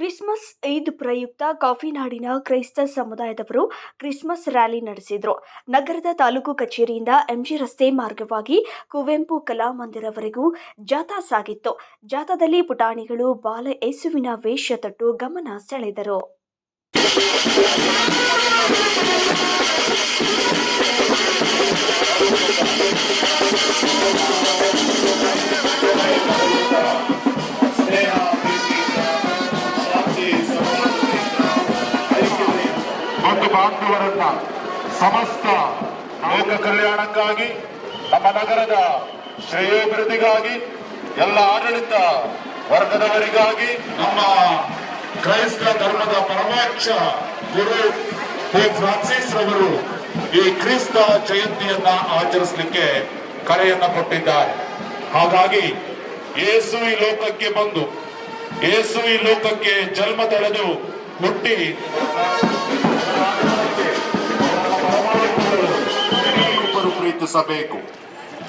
Christmas Eid ಪ್ರಯುಕ್ತ ಕಾಫಿನಾಡಿನ ಕ್ರೈಸ್ತ ಸಮುದಾಯದವರು ಕ್ರಿಸ್ಮಸ್ ರ್ಯಾಲಿ ನಡೆಸಿದರು. ನಗರದ ತಾಲೂಕು ಕಚೇರಿಯಿಂದ ಎಂಜಿ ರಸ್ತೆ ಮಾರ್ಗವಾಗಿ ಕುವೆಂಪು ಕಲಾಮಂದಿರವರೆಗೂ ಜಾಥಾ ಸಾಗಿತ್ತು. ಜಾಥಾದಲ್ಲಿ ಪುಟಾಣಿಗಳು ಬಾಲ ಯೇಸುವಿನ ವೇಷ ತೊಟ್ಟು ಗಮನ ಸೆಳೆದರು. ಬಂಧು ಬಾಂಧವರನ್ನ ಸಮಸ್ತ ಲೋಕ ಕಲ್ಯಾಣಕ್ಕಾಗಿ, ನಮ್ಮ ನಗರದ ಶ್ರೇಯೋಭಿವೃದ್ಧಿಗಾಗಿ, ಎಲ್ಲ ಆಡಳಿತ ವರ್ಗದವರಿಗಾಗಿ ನಮ್ಮ ಕ್ರೈಸ್ತ ಧರ್ಮದ ಪರಮಾಕ್ಷ ಗುರು ಫ್ರಾನ್ಸಿಸ್ ರವರು ಈ ಕ್ರಿಸ್ತ ಜಯಂತಿಯನ್ನ ಆಚರಿಸಲಿಕ್ಕೆ ಕರೆಯನ್ನ ಕೊಟ್ಟಿದ್ದಾರೆ. ಹಾಗಾಗಿ ಯೇಸು ಈ ಲೋಕಕ್ಕೆ ಬಂದು ಯೇಸು ಈ ಲೋಕಕ್ಕೆ ಜನ್ಮ ತಳೆದು ಹುಟ್ಟಿ ಪ್ರೀತಿಸಬೇಕು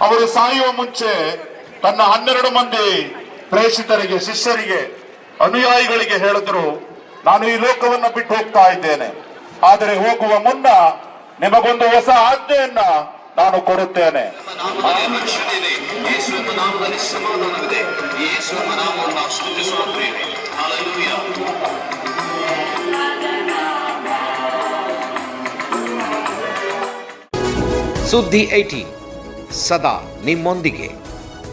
ಅವರು ಸಾಯುವ ಮುಂಚೆ ತನ್ನ ಹನ್ನೆರಡು ಮಂದಿ ಪ್ರೇಷಿತರಿಗೆ, ಶಿಷ್ಯರಿಗೆ, ಅನುಯಾಯಿಗಳಿಗೆ ಹೇಳಿದ್ರು, ನಾನು ಈ ಲೋಕವನ್ನು ಬಿಟ್ಟು ಹೋಗ್ತಾ ಇದ್ದೇನೆ. ಆದರೆ ಹೋಗುವ ಮುನ್ನ ನಿಮಗೊಂದು ಹೊಸ ಆಜ್ಞೆಯನ್ನ ನಾನು ಕೊಡುತ್ತೇನೆ. ಸಮಾಧಾನವಿದೆ. ಸುದ್ದಿ ಏಟಿ ಸದಾ ನಿಮ್ಮೊಂದಿಗೆ